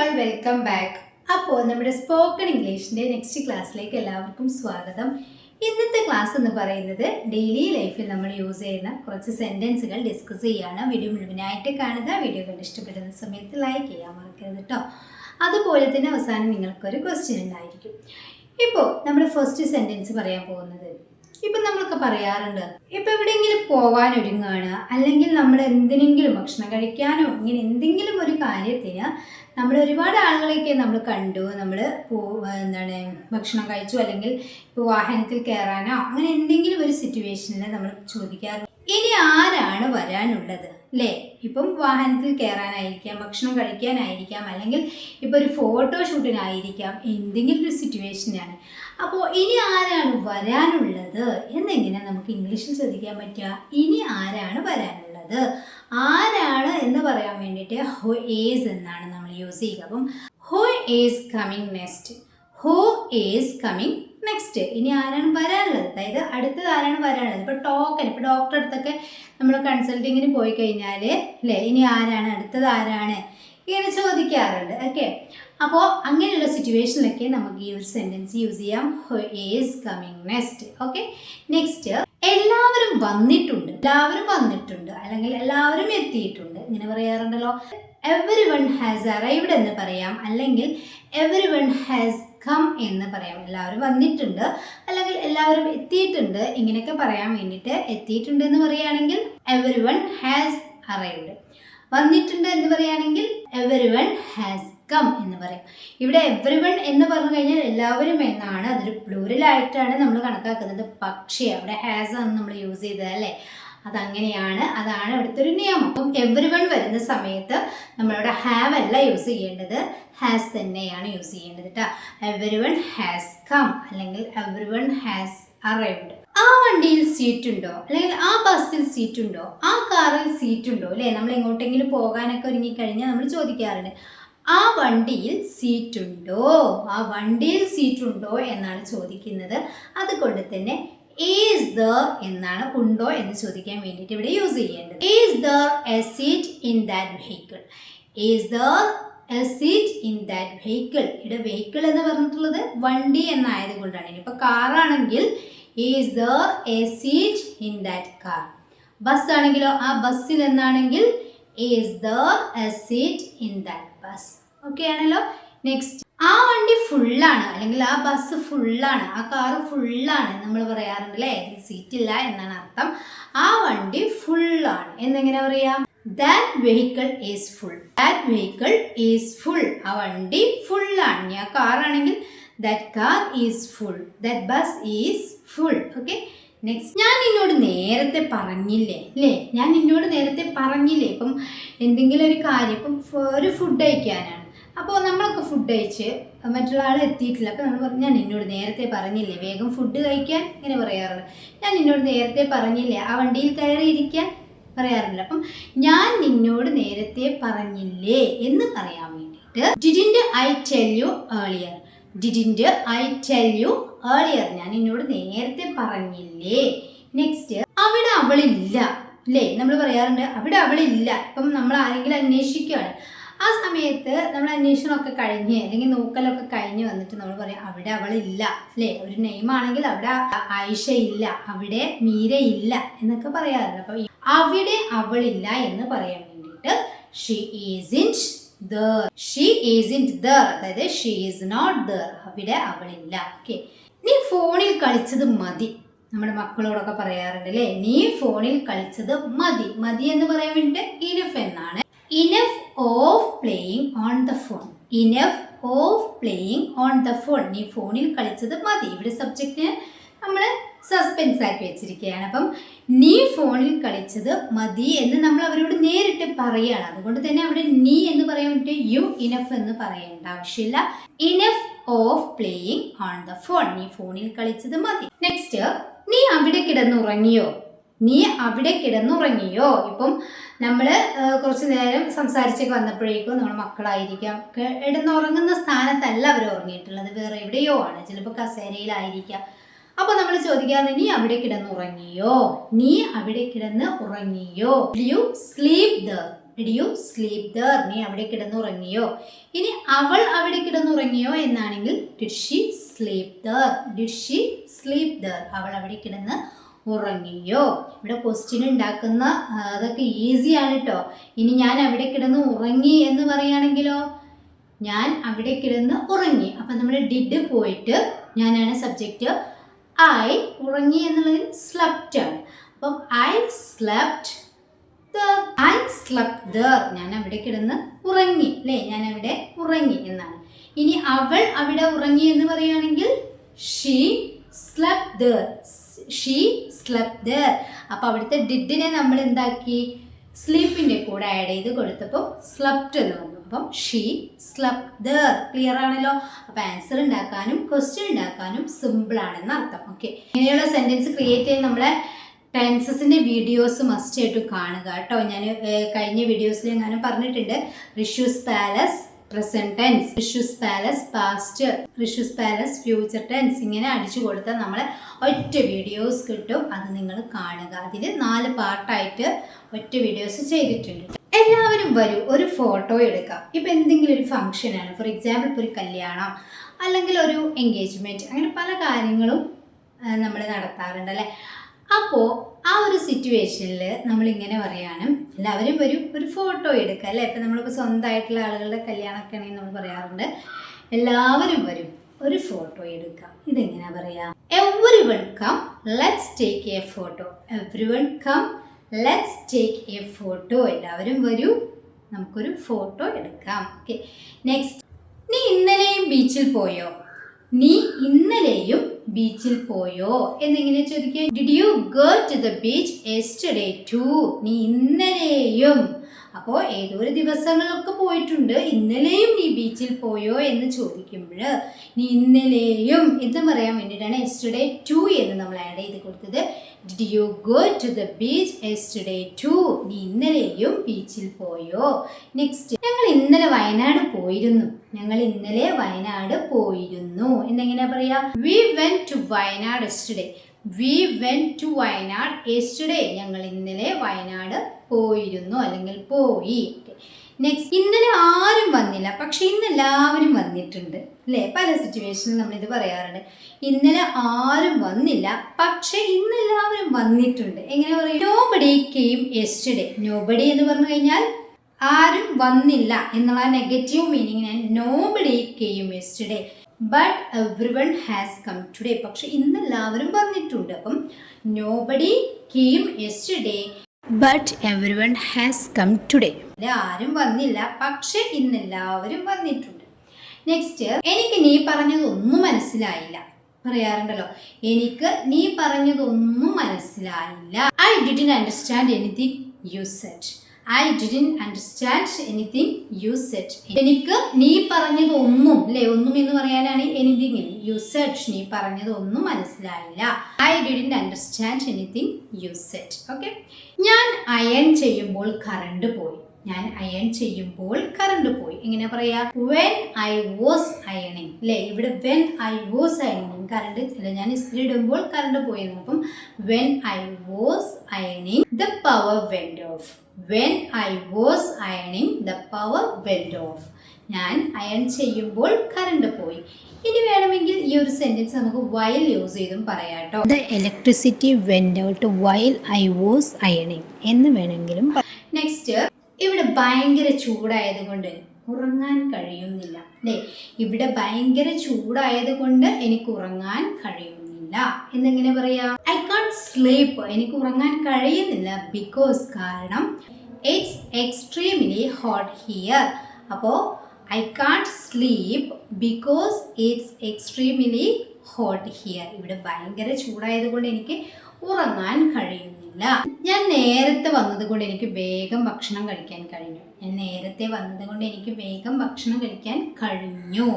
All welcome back അപ്പോൾ നമ്മുടെ spoken ഇംഗ്ലീഷിന്റെ next ക്ലാസ്സിലേക്ക് എല്ലാവർക്കും സ്വാഗതം. ഇന്നത്തെ ക്ലാസ് എന്ന് പറയുന്നത് ഡെയിലി ലൈഫിൽ നമ്മൾ യൂസ് ചെയ്യുന്ന കുറച്ച് സെന്റൻസുകൾ ഡിസ്കസ് ചെയ്യാണ്. വീഡിയോ മുഴുവനായിട്ട് കാണുക. വീഡിയോ കണ്ട് ഇഷ്ടപ്പെടുന്ന സമയത്ത് ലൈക്ക് ചെയ്യാൻ മറക്കരുത് കേട്ടോ അതുപോലെ തന്നെ അവസാനം നിങ്ങൾക്കൊരു ക്വസ്റ്റ്യൻ ഉണ്ടായിരിക്കും. ഇപ്പോൾ നമ്മുടെ ഫസ്റ്റ് സെന്റൻസ് പറയാൻ പോകുന്നത്. ഇപ്പം നമ്മളൊക്കെ പറയാറുണ്ട് ഇപ്പം എവിടെയെങ്കിലും പോകാൻ ഒരുങ്ങുകയാണ്. അല്ലെങ്കിൽ നമ്മൾ എന്തിനെങ്കിലും ഭക്ഷണം കഴിക്കാനോ ഇങ്ങനെ എന്തെങ്കിലും ഒരു കാര്യത്തിന് നമ്മൾ ഒരുപാട് ആളുകളെയൊക്കെ നമ്മൾ കണ്ടു. നമ്മൾ പോ എന്താണ് ഭക്ഷണം കഴിച്ചു അല്ലെങ്കിൽ ഇപ്പോൾ വാഹനത്തിൽ കയറാനോ അങ്ങനെ എന്തെങ്കിലും ഒരു സിറ്റുവേഷനിൽ നമ്മൾ ചോദിക്കാറ്. ഇനി ആരാണ് വരാനുള്ളത്? അല്ലേ ഇപ്പം വാഹനത്തിൽ കയറാനായിരിക്കാം ഭക്ഷണം കഴിക്കാനായിരിക്കാം അല്ലെങ്കിൽ ഇപ്പോൾ ഒരു ഫോട്ടോ ഷൂട്ടിനായിരിക്കാം എന്തെങ്കിലും ഒരു സിറ്റുവേഷനാണ് അപ്പോൾ ഇനി ആരാണ് വരാനുള്ളത്? എന്നെങ്ങനെ നമുക്ക് ഇംഗ്ലീഷിൽ ശ്രദ്ധിക്കാൻ പറ്റുക? ഇനി ആരാണ് വരാനുള്ളത്? ആരാണ് എന്ന് പറയാൻ വേണ്ടിയിട്ട് ഹു ഏസ് എന്നാണ് നമ്മൾ യൂസ് ചെയ്യുക. അപ്പം who is coming next who is coming next ഇനി ആരാണ് വരാനുള്ളത്? അതായത് അടുത്തത് ആരാണ് വരാനുള്ളത്? ഇപ്പോൾ ടോക്കൺ ഇപ്പോൾ ഡോക്ടറെ അടുത്തൊക്കെ നമ്മൾ കൺസൾട്ടിങ്ങിന് പോയി കഴിഞ്ഞാൽ അല്ലേ ഇനി ആരാണ്? അടുത്തത് ആരാണ്? ഇങ്ങനെ ചോദിക്കാറുണ്ട്. ഓക്കെ അപ്പോൾ അങ്ങനെയുള്ള സിറ്റുവേഷനിലൊക്കെ നമുക്ക് ഈ ഒരു സെന്റൻസ് യൂസ് ചെയ്യാം. Who is coming next okay next എല്ലാവരും വന്നിട്ടുണ്ട്. എല്ലാവരും വന്നിട്ടുണ്ട്. അല്ലെങ്കിൽ എല്ലാവരും എത്തിയിട്ടുണ്ട്. ഇങ്ങനെ പറയാറുണ്ടല്ലോ. എവറി വൺ ഹാസ് അറൈവ്ഡ് എന്ന് പറയാം. അല്ലെങ്കിൽ എവറി വൺ ഹാസ് കം എന്ന് പറയാം. എല്ലാവരും വന്നിട്ടുണ്ട്. അല്ലെങ്കിൽ എല്ലാവരും എത്തിയിട്ടുണ്ട്. ഇങ്ങനെയൊക്കെ പറയാൻ വേണ്ടിയിട്ട് എത്തിയിട്ടുണ്ട് എന്ന് പറയുകയാണെങ്കിൽ എവറി വൺ ഹാസ് അറൈവ്ഡ് വന്നിട്ടുണ്ട് എന്ന് പറയുകയാണെങ്കിൽ എവറി വൺ ഹാസ് കം എന്ന് പറയാം. ഇവിടെ എവറി വൺ എന്ന് പറഞ്ഞു കഴിഞ്ഞാൽ എല്ലാവരും എന്നാണ് അതൊരു പ്ലൂരലായിട്ടാണ് നമ്മൾ കണക്കാക്കുന്നത്. പക്ഷേ അവിടെ ഹാസ് ആണ് നമ്മൾ യൂസ് ചെയ്തത് അല്ലേ? അതങ്ങനെയാണ് അതാണ് ഇവിടുത്തെ ഒരു നിയമം. അപ്പം എവറി വൺ വരുന്ന സമയത്ത് നമ്മളിവിടെ ഹാവ് അല്ല യൂസ് ചെയ്യേണ്ടത്. ഹാസ് തന്നെയാണ് യൂസ് ചെയ്യേണ്ടത് കേട്ടോ എവറി വൺ ഹാസ് കം അല്ലെങ്കിൽ എവറി വൺ ഹാസ് അറൈവ്ഡ് ആ വണ്ടിയിൽ സീറ്റ് ഉണ്ടോ? അല്ലെങ്കിൽ ആ ബസ്സിൽ സീറ്റ് ഉണ്ടോ? ആ കാറിൽ സീറ്റ് ഉണ്ടോ? അല്ലേ? നമ്മൾ എങ്ങോട്ടെങ്കിലും പോകാനൊക്കെ ഒരുങ്ങിക്കഴിഞ്ഞാൽ നമ്മൾ ചോദിക്കാറുണ്ട്. ആ വണ്ടിയിൽ സീറ്റുണ്ടോ? ആ വണ്ടിയിൽ സീറ്റുണ്ടോ എന്നാണ് ചോദിക്കുന്നത്. അതുകൊണ്ട് തന്നെ ഈസ് ദ എന്നാണ് ഉണ്ടോ എന്ന് ചോദിക്കാൻ വേണ്ടിയിട്ട് ഇവിടെ യൂസ് ചെയ്യേണ്ടത്. Is there a seat in that vehicle is there a seat in that vehicle ഇവിടെ വെഹിക്കിൾ എന്ന് പറഞ്ഞിട്ടുള്ളത് വണ്ടി എന്നായത് കൊണ്ടാണ് ഇനിയിപ്പോൾ കാറാണെങ്കിൽ is there a seat in that car bus ആണെങ്കിലോ? ആ ബസ്സിൽ എന്നാണെങ്കിൽ is there a seat in that bus okay ആണല്ലോ? നെക്സ്റ്റ് ആ വണ്ടി ഫുള്ളാണ് അല്ലെങ്കിൽ ആ ബസ് ഫുള്ളാണ് ആ കാറ് ഫുള്ളാണ് നമ്മൾ പറയാറുണ്ട് അല്ലേ സീറ്റ് ഇല്ല എന്നാണ് അർത്ഥം. ആ വണ്ടി ഫുള്ളാണ് എന്നെങ്ങനെ പറയാം? That vehicle is full that vehicle is full ആ വണ്ടി ഫുള്ളാണ് ഇനി ആ കാറാണെങ്കിൽ that car is full that bus is full okay next ഞാൻ നിന്നോട് നേരത്തെ പറഞ്ഞില്ലേ? അല്ലേ ഞാൻ നിന്നോട് നേരത്തെ പറഞ്ഞില്ലേ? ഇപ്പം എന്തെങ്കിലും ഒരു കാര്യം ഇപ്പം ഒരു ഫുഡ് കഴിക്കാനാണ്. അപ്പോൾ നമ്മളൊക്കെ ഫുഡ് കഴിച്ച് മറ്റുള്ള ആൾ എത്തിയിട്ടില്ല. അപ്പോൾ നമ്മൾ പറഞ്ഞു ഞാൻ നിന്നോട് നേരത്തെ പറഞ്ഞില്ലേ? വേഗം ഫുഡ് കഴിക്കാൻ? ഇങ്ങനെ പറയാറുണ്ട്. ഞാൻ നിന്നോട് നേരത്തെ പറഞ്ഞില്ലേ? ആ വണ്ടിയിൽ കയറിയിരിക്കാൻ പറയാറുണ്ട്. അപ്പം ഞാൻ നിന്നോട് നേരത്തെ പറഞ്ഞില്ലേ എന്ന് പറയാൻ വേണ്ടിയിട്ട് didn't I tell you earlier didn't I tell you earlier ഞാൻ എന്നോട് നേരത്തെ പറഞ്ഞില്ലേ? നെക്സ്റ്റ് അവിടെ അവളില്ല അല്ലേ നമ്മൾ പറയാറുണ്ട് അവിടെ അവളില്ല. ഇപ്പം നമ്മൾ ആരെങ്കിലും അന്വേഷിക്കുകയാണ്. ആ സമയത്ത് നമ്മൾ അന്വേഷണമൊക്കെ കഴിഞ്ഞ് അല്ലെങ്കിൽ നോക്കലൊക്കെ കഴിഞ്ഞ് വന്നിട്ട് നമ്മൾ പറയാം അവിടെ അവളില്ല അല്ലേ ഒരു നെയ്മാണെങ്കിൽ അവിടെ ആയിഷ ഇല്ല അവിടെ മീര ഇല്ല എന്നൊക്കെ പറയാറുണ്ട്. അപ്പം അവിടെ അവളില്ല എന്ന് പറയാൻ വേണ്ടിയിട്ട് she isn't there she isn't അതായത് ഷീ ഈസ് നോട്ട് ദർ അവിടെ അവളില്ല. ഓക്കെ നീ ഫോണിൽ കളിച്ചത് മതി. നമ്മുടെ മക്കളോടൊക്കെ പറയാറുണ്ട് അല്ലേ? നീ ഫോണിൽ കളിച്ചത് മതി. മതി എന്ന് പറയാൻ വേണ്ടിയിട്ട് ഇനഫ് എന്നാണ്. Enough of playing on the phone enough of playing on the phone നീ ഫോണിൽ കളിച്ചത് മതി. ഇവിടെ സബ്ജക്റ്റ് നമ്മൾ സസ്പെൻസ് ആക്കി വെച്ചിരിക്കുകയാണ്. അപ്പം നീ ഫോണിൽ കളിച്ചത് മതി എന്ന് നമ്മൾ അവരോട് നേരിട്ട് പറയുകയാണ് അതുകൊണ്ട് തന്നെ അവിടെ നീ എന്ന് പറയാൻ പറ്റും യു ഇനഫ് എന്ന് പറയേണ്ട ആവശ്യമില്ല. Enough of playing on the phone നീ ഫോണിൽ കളിച്ചത് മതി. നെക്സ്റ്റ് നീ അവിടെ കിടന്നുറങ്ങിയോ? നീ അവിടെ കിടന്നുറങ്ങിയോ? ഇപ്പം നമ്മൾ കുറച്ച് നേരം സംസാരിച്ചൊക്കെ വന്നപ്പോഴേക്കും നമ്മുടെ മക്കളായിരിക്കാം. കിടന്നുറങ്ങുന്ന സ്ഥാനത്തല്ല അവർ ഉറങ്ങിയിട്ടുള്ളത്. വേറെ എവിടെയോ ആണ്. ചിലപ്പോൾ കസേരയിലായിരിക്കാം. അപ്പോൾ നമ്മൾ ചോദിക്കാൻ നീ അവിടെ കിടന്ന് ഉറങ്ങിയോ നീ അവിടെ കിടന്ന് ഉറങ്ങിയോ? You sleep there did you sleep there നീ അവിടെ കിടന്നുറങ്ങിയോ? ഇനി അവൾ അവിടെ കിടന്നുറങ്ങിയോ എന്നാണെങ്കിൽ did sleep there did sleep there അവൾ അവിടെ കിടന്ന് ഉറങ്ങിയോ? ഇവിടെ ക്വസ്റ്റ്യൻ ഉണ്ടാക്കുന്ന അതൊക്കെ ഈസിയാണ് കേട്ടോ ഇനി ഞാൻ അവിടെ കിടന്ന് ഉറങ്ങി എന്ന് പറയുകയാണെങ്കിലോ? ഞാൻ അവിടെ കിടന്ന് ഉറങ്ങി. അപ്പം നമ്മുടെ ഡിഡ് പോയിട്ട് ഞാനാണ് സബ്ജക്റ്റ് ഐ ഉറങ്ങി എന്നുള്ളതിൽ സ്ലപ്റ്റ് ആണ്. അപ്പം I slept I slept there ഞാൻ അവിടെ കിടന്ന് ഉറങ്ങി അല്ലേ? ഞാൻ അവിടെ ഉറങ്ങി എന്നാണ്. ഇനി അവൾ അവിടെ ഉറങ്ങി എന്ന് പറയുകയാണെങ്കിൽ she slept there she slept there അപ്പം അവിടുത്തെ ഡിഡിനെ നമ്മൾ എന്താക്കി? സ്ലീപ്പിന്റെ കൂടെ ആഡ് ചെയ്ത് കൊടുത്തപ്പോൾ സ്ലപ്റ്റ് എന്ന് വന്നു. അപ്പം ഷീ സ്ലപ് ദർ ക്ലിയർ ആണല്ലോ? അപ്പം ആൻസർ ഉണ്ടാക്കാനും ക്വസ്റ്റ്യൻ ഉണ്ടാക്കാനും സിമ്പിൾ ആണെന്ന് അർത്ഥം. ഓക്കെ ഇങ്ങനെയുള്ള സെന്റൻസ് ക്രിയേറ്റ് ചെയ്യാൻ നമ്മളെ ടെൻസസിന്റെ വീഡിയോസ് മസ്റ്റ് ആയിട്ട് കാണുക കേട്ടോ. ഞാൻ കഴിഞ്ഞ വീഡിയോസിൽ ഞാൻ പറഞ്ഞിട്ടുണ്ട്. റിഷ്യൂസ് പാലസ് പ്രസന്റ് ടെൻസ് റിഷ്യൂസ് പാലസ് പാസ്റ്റ് റിഷ്യൂസ് പാലസ് ഫ്യൂച്ചർ ടെൻസ് ഇങ്ങനെ അടിച്ചു കൊടുത്താൽ നമ്മളെ ഒറ്റ വീഡിയോസ് കിട്ടും. അത് നിങ്ങൾ കാണുക. അതിൽ നാല് പാർട്ടായിട്ട് ഒറ്റ വീഡിയോസ് ചെയ്തിട്ടുണ്ട്. എല്ലാവരും വരൂ ഒരു ഫോട്ടോ എടുക്കാം. ഇപ്പം എന്തെങ്കിലും ഒരു ഫംഗ്ഷനാണ് ഫോർ എക്സാമ്പിൾ ഇപ്പോൾ ഒരു കല്യാണം അല്ലെങ്കിൽ ഒരു എൻഗേജ്മെന്റ് അങ്ങനെ പല കാര്യങ്ങളും നമ്മൾ നടത്താറുണ്ട് അല്ലേ? അപ്പോൾ ആ ഒരു സിറ്റുവേഷനിൽ നമ്മളിങ്ങനെ പറയാണ് എല്ലാവരും വരും ഒരു ഫോട്ടോ എടുക്കുക അല്ലേ? ഇപ്പം നമ്മളിപ്പോൾ സ്വന്തമായിട്ടുള്ള ആളുകളുടെ കല്യാണമൊക്കെ ആണെങ്കിൽ നമ്മൾ പറയാറുണ്ട് എല്ലാവരും വരും ഒരു ഫോട്ടോ എടുക്കാം. ഇതെങ്ങനെയാ പറയാ? Every one come let's take a photo every one come let's take a photo എല്ലാവരും വരൂ. നമുക്കൊരു ഫോട്ടോ എടുക്കാം. ഓക്കെ നെക്സ്റ്റ് നീ ഇന്നലെയും ബീച്ചിൽ പോയോ? നീ ഇന്നലെയും ബീച്ചിൽ പോയോ? എന്നിങ്ങനെ ചോദിക്കുക did you go to the beach yesterday too നീ ഇന്നലെയും അപ്പോൾ ഏതോ ഒരു ദിവസങ്ങളൊക്കെ പോയിട്ടുണ്ട്? ഇന്നലെയും നീ ബീച്ചിൽ പോയോ എന്ന് ചോദിക്കുമ്പോൾ നീ ഇന്നലെയും എന്ന് പറയാൻ വേണ്ടിയിട്ടാണ് എസ്റ്റർഡേ ടു എന്ന് നമ്മൾ ആഡ് ചെയ്ത് കൊടുത്തത്. Did you go to the beach yesterday too നീ ഇന്നലെയും ബീച്ചിൽ പോയോ? നെക്സ്റ്റ് ഞങ്ങൾ ഇന്നലെ വയനാട് പോയിരുന്നു. ഞങ്ങൾ ഇന്നലെ വയനാട് പോയിരുന്നു. എന്നെങ്ങനെയാ പറയാ? We went to Wayanad yesterday we went to Wayanad yesterday ഞങ്ങൾ ഇന്നലെ വയനാട് പോയിരുന്നു അല്ലെങ്കിൽ പോയി. നെക്സ്റ്റ് ഇന്നലെ ആരും വന്നില്ല. പക്ഷെ ഇന്ന് എല്ലാവരും വന്നിട്ടുണ്ട്. അല്ലേ? പല സിറ്റുവേഷനിൽ നമ്മൾ ഇത് പറയാറുണ്ട്. ഇന്നലെ ആരും വന്നില്ല. പക്ഷെ ഇന്ന് എല്ലാവരും വന്നിട്ടുണ്ട്. എങ്ങനെ പറയും? നോബഡി കെയിം എസ്റ്റഡേ നോബഡി എന്ന് പറഞ്ഞു കഴിഞ്ഞാൽ ആരും വന്നില്ല എന്നുള്ള negative മീനിങ്ങിന് nobody came yesterday but every one has come today പക്ഷെ ഇന്ന് എല്ലാവരും പറഞ്ഞിട്ടുണ്ട്. അപ്പം nobody came yesterday but every one has come today ആരും വന്നില്ല പക്ഷെ ഇന്ന് എല്ലാവരും വന്നിട്ടുണ്ട്. നെക്സ്റ്റ് എനിക്ക് നീ പറഞ്ഞതൊന്നും മനസ്സിലായില്ല. പറയാറുണ്ടല്ലോ എനിക്ക് നീ പറഞ്ഞതൊന്നും മനസ്സിലായില്ല. I didn't understand anything you said I didn't understand anything you said എനിക്ക് നീ പറഞ്ഞത് ഒന്നും അല്ലേ ഒന്നും എന്ന് പറയാനാണ് എനിത്തിങ് യു സെറ്റ് നീ പറഞ്ഞത് ഒന്നും മനസ്സിലായില്ല. I didn't understand anything you said okay ഞാൻ അയൺ ചെയ്യുമ്പോൾ കറണ്ട് പോയി. ഞാൻ അയൺ ചെയ്യുമ്പോൾ കറണ്ട് പോയി. എങ്ങനെ പറയാ? വെൻ ഐ വാസ് അയണിങ് അല്ലേ ഇവിടെ വെൻ ഐ വാസ് അയണിങ്. കറണ്ട് അല്ല ഞാൻ ഇസ്ത്രി ഇടുമ്പോൾ കറണ്ട് പോയി നോക്കും വെൻ ഐ വാസ് അയണിങ് the power went off when I was അയണിങ് ദ പവർ വെൻഡ് ഓഫ് ഞാൻ അയൺ ചെയ്യുമ്പോൾ കറണ്ട് പോയി. ഇനി വേണമെങ്കിൽ ഈ ഒരു സെന്റൻസ് നമുക്ക് വയൽ യൂസ് ചെയ്തും പറയാം കേട്ടോ the electricity went out while I was അയണിങ് എന്ന് വേണമെങ്കിലും നെക്സ്റ്റ് ഇവിടെ ഭയങ്കര ചൂടായതുകൊണ്ട് ഉറങ്ങാൻ കഴിയുന്നില്ല. അല്ലേ ഇവിടെ ഭയങ്കര ചൂടായതുകൊണ്ട് എനിക്ക് ഉറങ്ങാൻ കഴിയുന്നില്ല. എന്നെങ്ങനെ പറയാ? ഐ കാൺ സ്ലീപ്പ് എനിക്ക് ഉറങ്ങാൻ കഴിയുന്നില്ല. ബിക്കോസ് കാരണം ഇറ്റ്സ് എക്സ്ട്രീംലി ഹോട്ട് ഹിയർ അപ്പോൾ I can't sleep because it's extremely hot here ഇവിടെ ഭയങ്കര ചൂടായത് കൊണ്ട് എനിക്ക് ഉറങ്ങാൻ കഴിയുന്നില്ല. ഞാൻ നേരത്തെ വന്നത് കൊണ്ട് എനിക്ക് വേഗം ഭക്ഷണം കഴിക്കാൻ കഴിഞ്ഞു. ഞാൻ നേരത്തെ വന്നത് കൊണ്ട് എനിക്ക് വേഗം ഭക്ഷണം കഴിക്കാൻ കഴിഞ്ഞു.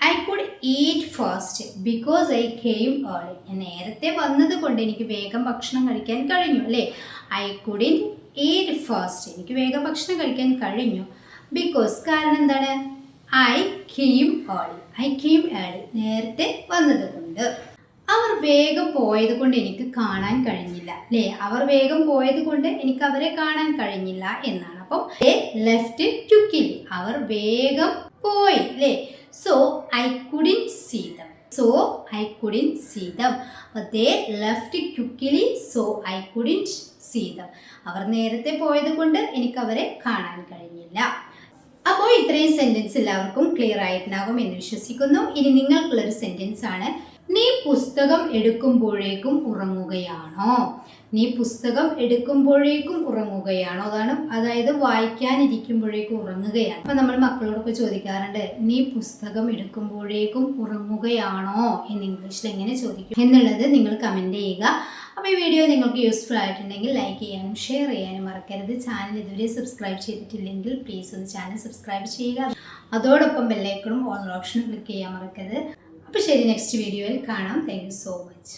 I could eat fast because I came early ഞാൻ നേരത്തെ വന്നത് കൊണ്ട് എനിക്ക് വേഗം ഭക്ഷണം കഴിക്കാൻ കഴിഞ്ഞു അല്ലേ? ഐ കുഡിൻ ഈറ്റ് ഫാസ്റ്റ് എനിക്ക് വേഗം ഭക്ഷണം കഴിക്കാൻ കഴിഞ്ഞു. ബിക്കോസ് കാരണം എന്താണ്? I came early I came early നേരത്തെ വന്നത് കൊണ്ട് അവർ വേഗം പോയത് കൊണ്ട് എനിക്ക് കാണാൻ കഴിഞ്ഞില്ല അല്ലേ? അവർ വേഗം പോയത് കൊണ്ട് എനിക്ക് അവരെ കാണാൻ കഴിഞ്ഞില്ല എന്നാണ്. അപ്പം ലെഫ്റ്റ് ടു കിൽ അവർ വേഗം പോയി അല്ലേ? So I couldn't see them so I couldn't see them they left quickly so I couldn't see them അവർ നേരത്തെ പോയത് കൊണ്ട് എനിക്ക് അവരെ കാണാൻ കഴിഞ്ഞില്ല. അപ്പോൾ ഇത്രയും സെന്റൻസ് എല്ലാവർക്കും ക്ലിയർ ആയിട്ടുണ്ടാകും എന്ന് വിശ്വസിക്കുന്നു. ഇനി നിങ്ങൾക്കുള്ളൊരു സെന്റൻസ് ആണ്. നീ പുസ്തകം എടുക്കുമ്പോഴേക്കും ഉറങ്ങുകയാണോ? നീ പുസ്തകം എടുക്കുമ്പോഴേക്കും ഉറങ്ങുകയാണോ? അതാണ് അതായത് വായിക്കാനിരിക്കുമ്പോഴേക്കും ഉറങ്ങുകയാണ്. അപ്പൊ നമ്മൾ മക്കളോടൊക്കെ ചോദിക്കാറുണ്ട് നീ പുസ്തകം എടുക്കുമ്പോഴേക്കും ഉറങ്ങുകയാണോ? എന്ന് ഇംഗ്ലീഷിൽ എങ്ങനെ ചോദിക്കും? എന്നുള്ളത് നിങ്ങൾ കമന്റ് ചെയ്യുക. അപ്പോൾ ഈ വീഡിയോ നിങ്ങൾക്ക് യൂസ്ഫുൾ ആയിട്ടുണ്ടെങ്കിൽ ലൈക്ക് ചെയ്യാനും ഷെയർ ചെയ്യാനും മറക്കരുത്. ചാനൽ ഇതുവരെ സബ്സ്ക്രൈബ് ചെയ്തിട്ടില്ലെങ്കിൽ പ്ലീസ് ഒന്ന് ചാനൽ സബ്സ്ക്രൈബ് ചെയ്യുക. അതോടൊപ്പം ബെല്ലൈക്കണും ഓൺ ഓപ്ഷനും ക്ലിക്ക് ചെയ്യാൻ മറക്കരുത്. അപ്പോൾ ശരി നെക്സ്റ്റ് വീഡിയോയിൽ കാണാം. Thank so much